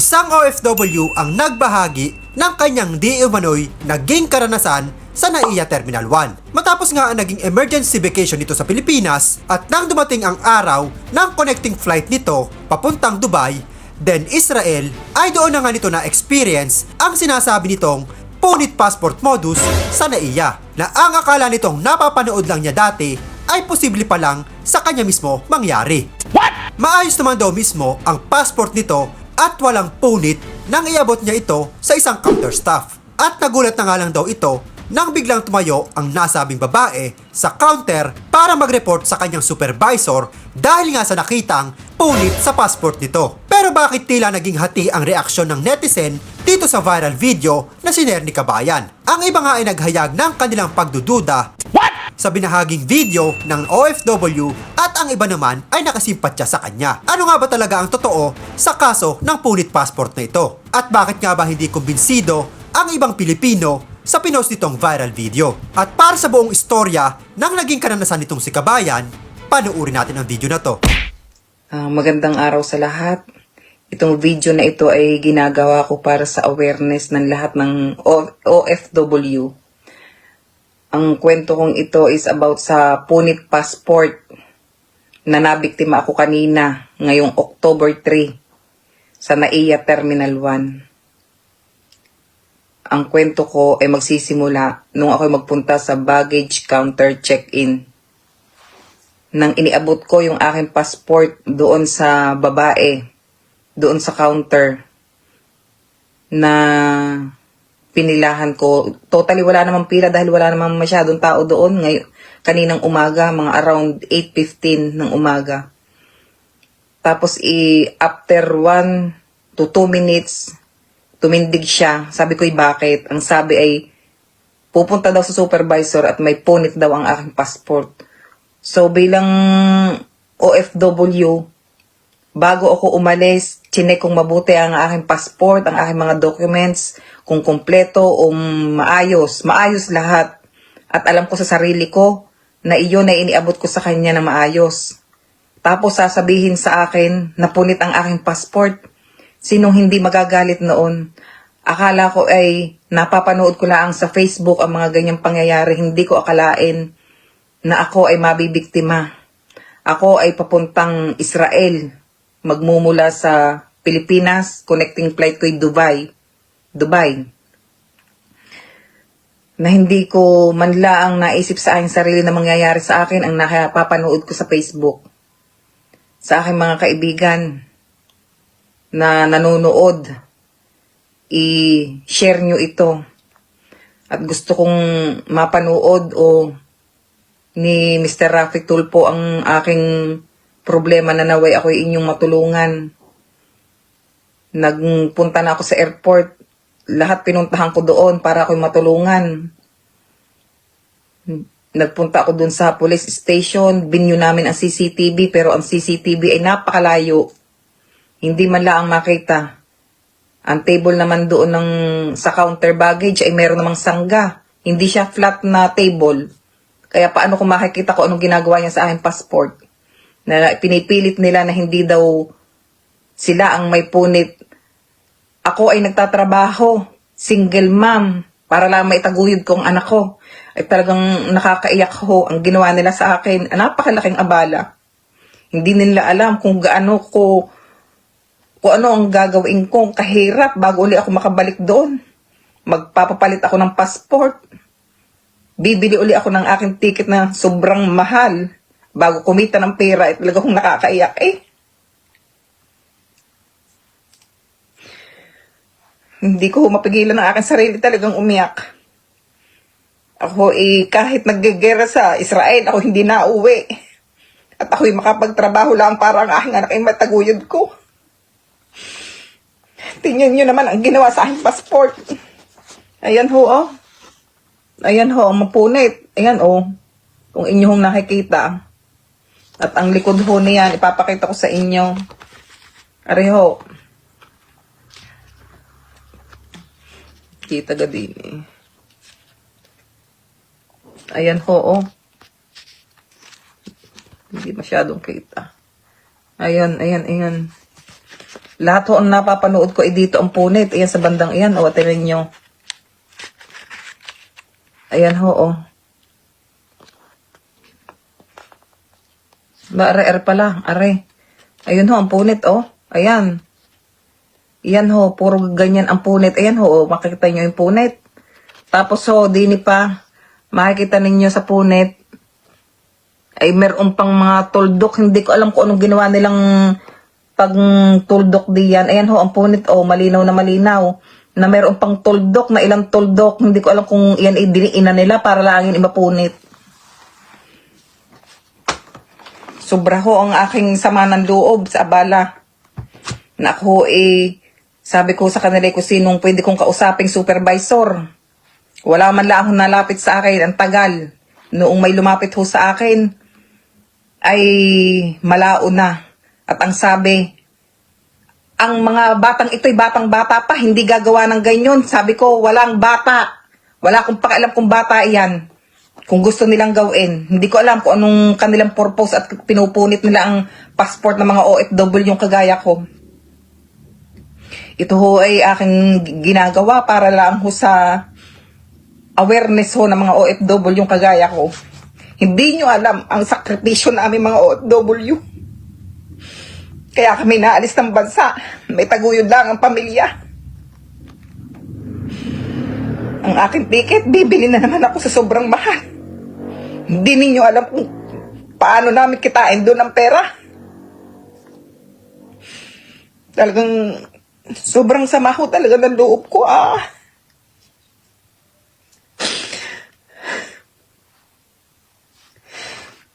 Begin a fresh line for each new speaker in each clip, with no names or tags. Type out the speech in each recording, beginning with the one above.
Isang OFW ang nagbahagi ng kanyang di umano'y naging karanasan sa NAIA Terminal 1. Matapos nga ang naging emergency vacation nito sa Pilipinas at nang dumating ang araw ng connecting flight nito papuntang Dubai, then Israel, ay doon na nga nito na experience ang sinasabi nitong punit passport modus sa NAIA na ang akala nitong napapanood lang niya dati ay posible pa lang sa kanya mismo mangyari. Maayos naman daw mismo ang passport nito at walang punit nang iabot niya ito sa isang counter staff. At nagulat na nga lang daw ito nang biglang tumayo ang nasabing babae sa counter para mag-report sa kanyang supervisor dahil nga sa nakitang punit sa passport nito. Pero bakit tila naging hati ang reaksyon ng netizen dito sa viral video na siner ni Kabayan? Ang iba nga ay naghayag ng kanilang pagdududa sa binahaging video ng OFW at ang iba naman ay nakasimpatya sa kanya. Ano nga ba talaga ang totoo sa kaso ng punit passport na ito? At bakit nga ba hindi kumbinsido ang ibang Pilipino sa pinost nitong viral video? At para sa buong istorya ng naging karanasan nitong si Kabayan, panuuri natin ang video na to.
Ah, magandang araw sa lahat. Itong video na ito ay ginagawa ko para sa awareness ng lahat ng O- OFW. Ang kwento kong ito is about sa punit passport na nabiktima ako kanina ngayong October 3 sa NAIA Terminal 1. Ang kwento ko ay magsisimula nung ako magpunta sa baggage counter check-in nang iniabot ko yung aking passport doon sa babae, doon sa counter, na pinilahan ko. Totally wala namang pila dahil wala namang masyadong tao doon. Ngayon, kaninang umaga, mga around 8.15 ng umaga. Tapos, i after 1 to 2 minutes, tumindig siya. Sabi ko, bakit? Ang sabi ay, pupunta daw sa supervisor at may punit daw ang aking passport. So bilang OFW, bago ako umalis, chinek kong mabuti ang aking passport, ang aking mga documents, kung kompleto o maayos. Maayos lahat. At alam ko sa sarili ko na iyon ay iniabot ko sa kanya na maayos. Tapos sasabihin sa akin na punit ang aking passport. Sinong hindi magagalit noon? Akala ko ay napapanood ko lang sa Facebook ang mga ganyang pangyayari. Hindi ko akalain na ako ay mabibiktima. Ako ay papuntang Israel. Magmumula sa Pilipinas, connecting flight ko ay Dubai. Dubai. Na hindi ko manla ang naisip sa aking sarili na mangyayari sa akin ang nakapapanood ko sa Facebook. Sa aking mga kaibigan na nanonood, i-share nyo ito. At gusto kong mapanood o ni Mr. Rafi Tulpo ang aking problema na naway ako inyong matulungan. Nagpunta na ako sa airport. Lahat pinuntahan ko doon para ako'y matulungan. Nagpunta ako doon sa police station. Binyo namin ang CCTV pero ang CCTV ay napakalayo. Hindi man lang makita. Ang table naman doon ng sa counter baggage ay meron namang sangga. Hindi siya flat na table. Kaya paano kung makikita ko anong ginagawa niya sa aking passport? Na pinipilit nila na hindi daw sila ang may punit. Ako ay nagtatrabaho, single mom, para lang maitaguyod ko ang anak ko. Ay talagang nakakaiyak ho ang ginawa nila sa akin. Napakalaking abala. Hindi nila alam kung gaano ko, kung ano ang gagawin kong kahirap bago uli ako makabalik doon. Magpapapalit ako ng passport bibili uli ako ng aking ticket na sobrang mahal bago kumita ng pera at talaga kong nakakaiyak eh. Hindi ko mapigilan ang aking sarili talagang umiyak. Ako eh, kahit naggagera sa Israel, ako hindi na uwi. At ako'y makapagtrabaho lang para ang aking anak ay mataguyod ko. Tingnan nyo naman ang ginawa sa aking passport. Ayan ho, oh. Ayan ho, mapunit. Ayan oh. Kung inyong nakikita. At ang likod ho niyan, ipapakita ko sa inyo. Ari ho. Kita ga din eh. Ayan ho, oh. Hindi masyadong kita. Ayan, ayan, ayan. Lahat ho ang napapanood ko ay dito ang punit. Ayan sa bandang iyan. O, tinan nyo. Ayan ho, o. Ba, are, are pala. Are. Ayun ho, ang punit, o. Ayan. Ayan ho, puro ganyan ang punit. Ayan ho, o, makikita nyo yung punit. Tapos ho, dini pa, makikita ninyo sa punit, ay meron pang mga tuldok. Hindi ko alam kung anong ginawa nilang pag tuldok diyan. Ayan ho, ang punit, oh, malinaw na malinaw. Na meron pang tuldok, na ilang tuldok. Hindi ko alam kung iyan ay diniina nila para lang yung iba punit. Sobra ho ang aking sama ng loob sa abala. Na ako eh, sabi ko sa kanila eh, kung sinong pwede kong kausaping supervisor. Wala man lang akong nalapit sa akin, ang tagal. Noong may lumapit ho sa akin, ay malao na. At ang sabi, ang mga batang ito'y batang bata pa, hindi gagawa ng ganyan. Sabi ko, walang bata. Wala akong pakialam kung bata iyan. Kung gusto nilang gawin. Hindi ko alam kung anong kanilang purpose at pinupunit nila ang passport ng mga OFW yung kagaya ko. Ito ho ay aking ginagawa para lang ho sa awareness ho ng mga OFW yung kagaya ko. Hindi nyo alam ang sakripisyo namin mga OFW. Kaya kami naalis ng bansa. May taguyod lang ang pamilya. Ang aking ticket, bibili na naman ako sa sobrang mahal. Hindi ninyo alam kung paano namin kitain doon ang pera. Talagang sobrang sama ho talaga ng loob ko ah.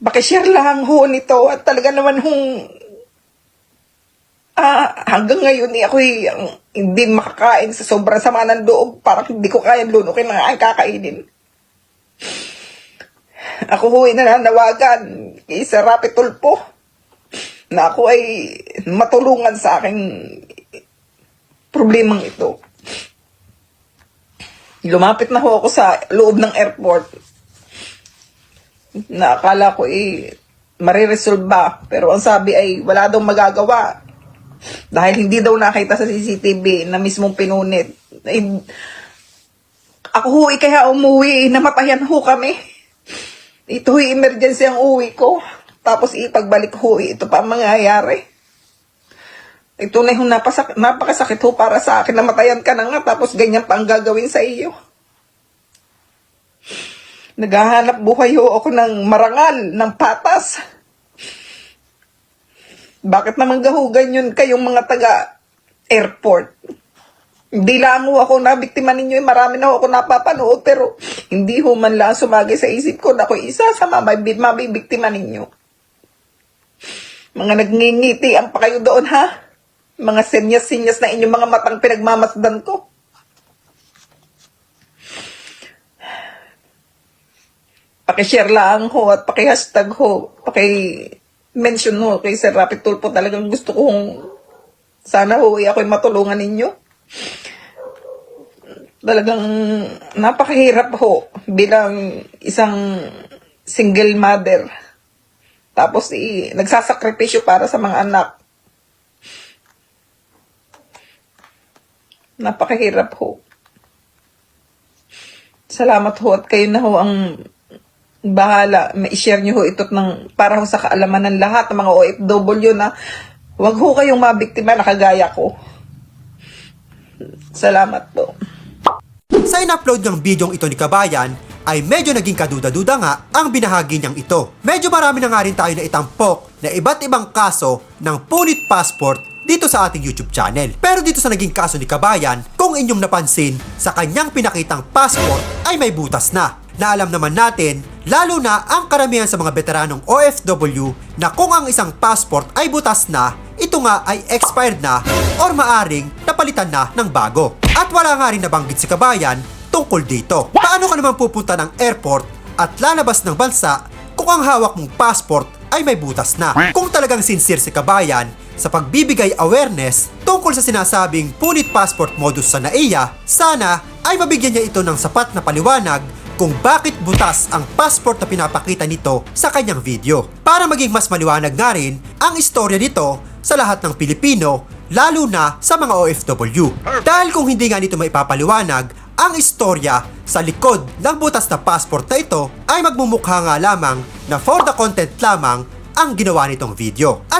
Pakishare lang ho nito at talaga naman hong ah, hanggang ngayon eh, ako'y ang hindi makakain sa sobrang sama ng loob. Parang hindi ko kaya lunukin ng aking kakainin. Ako ho'y nananawagan kay Sir Rapi Tulpo na ako ay matulungan sa aking problemang ito. Lumapit na ho ako sa loob ng airport na akala ko eh mariresolve ba. Pero ang sabi ay wala daw magagawa. Dahil hindi daw nakita sa CCTV na mismong pinunit. Eh, ako ho eh, kaya umuwi, eh, namatayan ho kami. Ito ho emergency ang uwi ko. Tapos ipagbalik ho, eh, ito pa ang mangyayari. Ito na yung napasak, napakasakit ho para sa akin. Namatayan ka na nga, tapos ganyan pa ang gagawin sa iyo. Naghahanap buhay ho ako ng marangal, ng patas. Bakit naman gahugan yun kayong mga taga airport? Hindi lang ho ako nabiktima ninyo, eh, marami na ho ako napapanood, pero hindi ho man lang sumagi sa isip ko na ako isa sa mabib- mabibiktima ninyo. Mga nagngingiti ang pa kayo doon, ha? Mga senyas-senyas na inyong mga matang pinagmamasdan ko. Pakishare lang ho at paki-hashtag ho. Paki-mention ho kay Sir Rapid Tulpo. Talagang gusto kong sana ho ay ako'y matulungan ninyo. Talagang napakahirap ho bilang isang single mother. Tapos i nagsasakripisyo para sa mga anak. Napakahirap ho. Salamat ho at kayo na ho ang bahala. Ma-share nyo ho ito ng para ho sa kaalaman ng lahat ng mga OFW na wag ho kayong mabiktima na kagaya ko. Salamat po.
Sa in-upload ng bidyong ito ni Kabayan, ay medyo naging kaduda-duda nga ang binahagi niyang ito. Medyo marami na nga rin tayo na itampok na iba't ibang kaso ng punit passport dito sa ating YouTube channel. Pero dito sa naging kaso ni Kabayan, kung inyong napansin, sa kanyang pinakitang passport ay may butas na. Na alam naman natin, lalo na ang karamihan sa mga veteranong OFW na kung ang isang passport ay butas na, ito nga ay expired na or maaring napalitan na ng bago. At wala nga rin nabanggit si Kabayan tungkol dito. Paano ka naman pupunta ng airport at lalabas ng bansa kung ang hawak mong passport ay may butas na? Kung talagang sincere si Kabayan sa pagbibigay awareness tungkol sa sinasabing punit passport modus sa NAIA, sana ay mabigyan niya ito ng sapat na paliwanag kung bakit butas ang passport na pinapakita nito sa kanyang video. Para maging mas maliwanag nga rin ang istorya nito sa lahat ng Pilipino lalo na sa mga OFW. Dahil kung hindi nga nito maipapaliwanag, ang istorya sa likod ng butas na passport na ito ay magmumukha nga lamang na for the content lamang ang ginawa nitong video. At